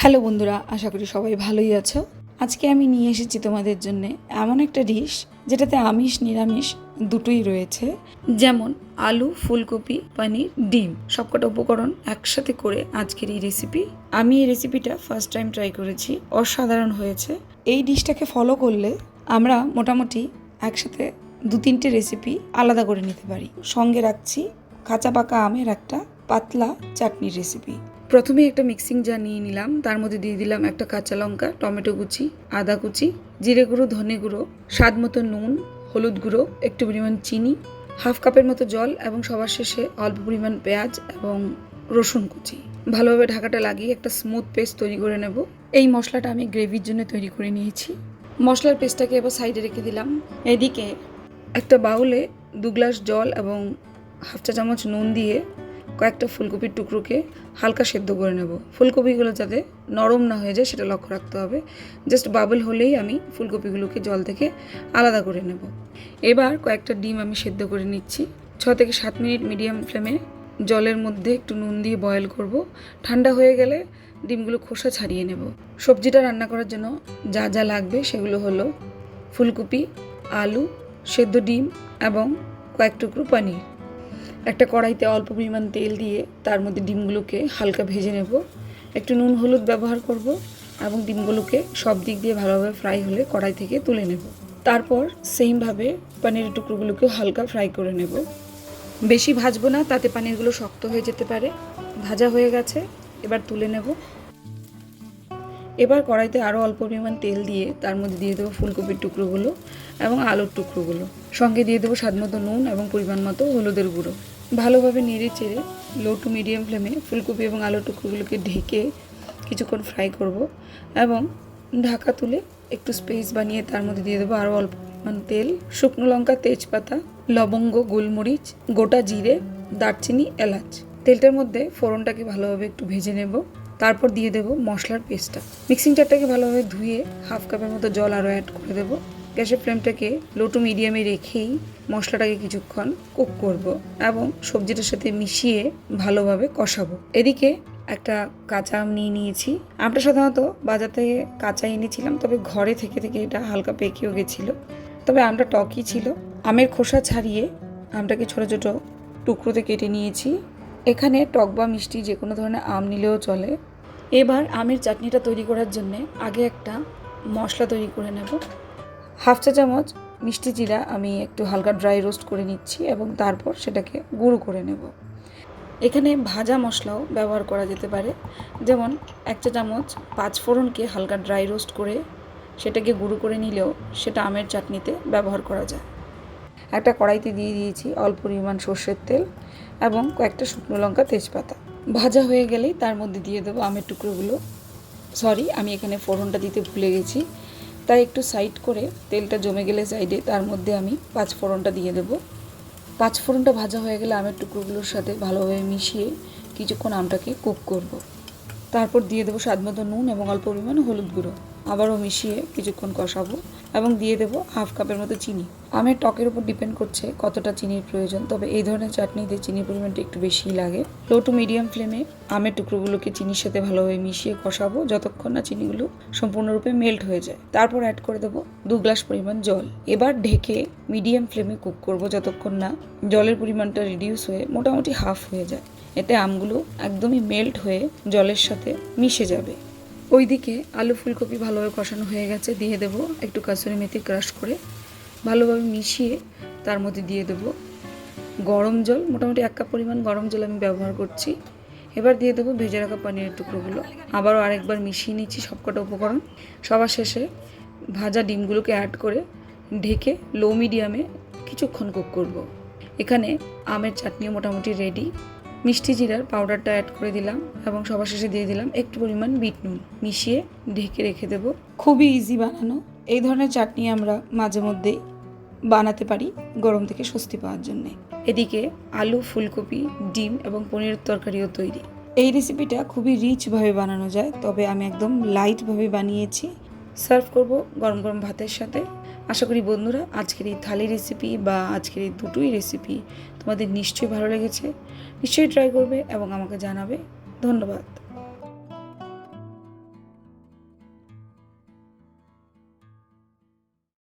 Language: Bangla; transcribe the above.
হ্যালো বন্ধুরা, আশা করি সবাই ভালোই আছো। আজকে আমি নিয়ে এসেছি তোমাদের জন্য এমন একটা ডিশ, যেটাতে আমিষ, নিরামিষ দুটোই রয়েছে। যেমন আলু, ফুলকপি, পনির, ডিম, সবকটা উপকরণ একসাথে করে আজকের এই রেসিপি আমি এই রেসিপিটা ফার্স্ট টাইম ট্রাই করেছি, অসাধারণ হয়েছে। এই ডিশটাকে ফলো করলে আমরা মোটামুটি একসাথে দু তিনটে রেসিপি আলাদা করে নিতে পারি। সঙ্গে রাখছি কাঁচা পাকা আমের একটা পাতলা চাটনির রেসিপি প্রথমে একটা মিক্সিং জার নিয়ে নিলাম। তার মধ্যে দিয়ে দিলাম একটা কাঁচা লঙ্কা, টমেটো কুচি, আদা কুচি, জিরে গুঁড়ো, ধনে গুঁড়ো, স্বাদ মতো নুন, হলুদ গুঁড়ো, একটু পরিমাণ চিনি, হাফ কাপের মতো জল এবং সবার শেষে অল্প পরিমাণ পেঁয়াজ এবং রসুন কুচি। ভালোভাবে ঢাকাটা লাগিয়ে একটা স্মুথ পেস্ট তৈরি করে নেব। এই মশলাটা আমি গ্রেভির জন্য তৈরি করে নিয়েছি। মশলার পেস্টটাকে এবার সাইডে রেখে দিলাম। এদিকে একটা বাউলে দু গ্লাস জল এবং হাফ চা চামচ নুন দিয়ে কয়েকটা ফুলকপির টুকরোকে হালকা সেদ্ধ করে নেব। ফুলকপিগুলো যাতে নরম না হয়ে যায় সেটা লক্ষ্য রাখতে হবে। জাস্ট বাবল হলেই আমি ফুলকপিগুলোকে জল থেকে আলাদা করে নেব। এবার কয়েকটা ডিম আমি সেদ্ধ করে নিচ্ছি। ছ থেকে সাত মিনিট মিডিয়াম ফ্লেমে জলের মধ্যে একটু নুন দিয়ে বয়েল করব। ঠান্ডা হয়ে গেলে ডিমগুলো খোসা ছাড়িয়ে নেব। সবজিটা রান্না করার জন্য যা যা লাগবে সেগুলো হলো ফুলকপি, আলু, সেদ্ধ ডিম এবং কয়েক টুকরো পনির। একটা কড়াইতে অল্প পরিমাণ তেল দিয়ে তার মধ্যে ডিমগুলোকে হালকা ভেজে নেব। একটু নুন হলুদ ব্যবহার করব এবং ডিমগুলোকে সব দিক দিয়ে ভালোভাবে ফ্রাই হলে কড়াই থেকে তুলে নেব। তারপর সেমভাবে পানির টুকরোগুলোকে হালকা ফ্রাই করে নেব। বেশি ভাজবো না, তাতে পানিরগুলো শক্ত হয়ে যেতে পারে। ভাজা হয়ে গেছে, এবার তুলে নেব। এবার কড়াইতে আরও অল্প পরিমাণ তেল দিয়ে তার মধ্যে দিয়ে দেবো ফুলকপির টুকরোগুলো এবং আলুর টুকরোগুলো। সঙ্গে দিয়ে দেবো স্বাদ মতো নুন এবং পরিমাণ মতো হলুদের গুঁড়ো। ভালোভাবে নেড়ে চেড়ে লো টু মিডিয়াম ফ্লেমে ফুলকপি এবং আলুর টুকরোগুলোকে ঢেকে কিছুক্ষণ ফ্রাই করব এবং ঢাকা তুলে একটু স্পেস বানিয়ে তার মধ্যে দিয়ে দেবো আরও অল্প পরিমাণ তেল, শুকনো লঙ্কা, তেজপাতা, লবঙ্গ, গোলমরিচ, গোটা জিরে, দারচিনি, এলাচ। তেলটার মধ্যে ফোড়নটাকে ভালোভাবে একটু ভেজে নেব। তারপর দিয়ে দেবো মশলার পেস্টটা। মিক্সিং চারটাকে ভালোভাবে ধুয়ে হাফ কাপের মতো জল আরও অ্যাড করে দেবো। গ্যাসের ফ্লেমটাকে লো টু মিডিয়ামে রেখেই মশলাটাকে কিছুক্ষণ কুক করব এবং সবজিটার সাথে মিশিয়ে ভালোভাবে কষাবো। এদিকে একটা কাঁচা আম নিয়ে নিয়েছি। আমটা সাধারণত বাজার থেকে কাঁচা এনেছিলাম, তবে ঘরে থেকে থেকে এটা হালকা পেকেও গেছিল। তবে আমটা টকই ছিল। আমের খোসা ছাড়িয়ে আমটাকে ছোটো ছোটো টুকরোতে কেটে নিয়েছি। এখানে টক বা মিষ্টি যে কোনো ধরনের আম নিলেও চলে। এবার আমের চাটনিটা তৈরি করার জন্য আগে একটা মশলা তৈরি করে নেব। হাফ চা চামচ মিষ্টি জিরা আমি একটু হালকা ড্রাই রোস্ট করে নিচ্ছি এবং তারপর সেটাকে গুঁড়ো করে নেব। এখানে ভাজা মশলাও ব্যবহার করা যেতে পারে। যেমন এক চা চামচ পাঁচ ফোড়নকে হালকা ড্রাই রোস্ট করে সেটাকে গুঁড়ো করে নিলেও সেটা আমের চাটনিতে ব্যবহার করা যায়। একটা কড়াইতে দিয়ে দিয়েছি অল্প পরিমাণ সর্ষের তেল এবং কয়েকটা শুকনো লঙ্কা তেজপাতা। ভাজা হয়ে গেলেই তার মধ্যে দিয়ে দেবো আমের টুকরোগুলো। সরি আমি এখানে ফোড়নটা দিতে ভুলে গেছি। তাই একটু সাইড করে তেলটা জমে গেলে সাইডে তার মধ্যে আমি পাঁচ ফোড়নটা দিয়ে দেবো। পাঁচ ফোড়নটা ভাজা হয়ে গেলে আমের টুকরোগুলোর সাথে ভালোভাবে মিশিয়ে কিছুক্ষণ আমটাকে কুক করব। তারপর দিয়ে দেবো স্বাদ নুন এবং অল্প পরিমাণ হলুদ গুঁড়ো। আবারও মিশিয়ে কিছুক্ষণ কষাবো। এবং দিয়ে দেবো হাফ কাপের মতো চিনি। আমের টকের উপর ডিপেন্ড করছে কতটা চিনির প্রয়োজন, তবে এই ধরনের চাটনিতে চিনির পরিমাণটা একটু বেশিই লাগে। লো টু মিডিয়াম ফ্লেমে আমের টুকরোগুলোকে চিনির সাথে ভালোভাবে মিশিয়ে কষাবো, যতক্ষণ না চিনিগুলো সম্পূর্ণরূপে মেল্ট হয়ে যায়। তারপর অ্যাড করে দেবো দু গ্লাস পরিমাণ জল। এবার ঢেকে মিডিয়াম ফ্লেমে কুক করব যতক্ষণ না জলের পরিমাণটা রিডিউস হয়ে মোটামুটি হাফ হয়ে যায়। এতে আমগুলো একদমই মেল্ট হয়ে জলের সাথে মিশে যাবে। ওইদিকে আলু ফুলকপি ভালোভাবে কষানো হয়ে গেছে, দিয়ে দেব একটু কাসুরি মেথি ক্রাশ করে। ভালোভাবে মিশিয়ে তার মধ্যে দিয়ে দেব গরম জল, মোটামুটি এক কাপ পরিমাণ গরম জল আমি ব্যবহার করছি। এবার দিয়ে দেবো ভেজে রাখা পনিরের টুকরোগুলো। আবারও আরেকবার মিশিয়ে নিচ্ছি সবকটা উপকরণ। সবার শেষে ভাজা ডিমগুলোকে অ্যাড করে ঢেকে লো মিডিয়ামে কিছুক্ষণ কুক করব। এখানে আমের চাটনিও মোটামুটি রেডি মিষ্টি জিরার পাউডারটা অ্যাড করে দিলাম এবং সবার শেষে দিয়ে দিলাম একটু পরিমাণ বিট নুন। মিশিয়ে ঢেকে রেখে দেব। খুবই ইজি বানানো। এই ধরনের চাটনি আমরা মাঝে মধ্যেই বানাতে পারি গরম থেকে স্বস্তি পাওয়ার জন্যে। এদিকে আলু, ফুলকপি, ডিম এবং পনিরের তরকারিও তৈরি। এই রেসিপিটা খুবই রিচভাবে বানানো যায়, তবে আমি একদম লাইটভাবে বানিয়েছি। সার্ভ করব গরম গরম ভাতের সাথে। আশা করি বন্ধুরা, আজকের এই থালি রেসিপি বা আজকের এই দুটোই রেসিপি তোমাদের নিশ্চয়ই ভালো লেগেছে। নিশ্চয়ই ট্রাই করবে এবং আমাকে জানাবে। ধন্যবাদ।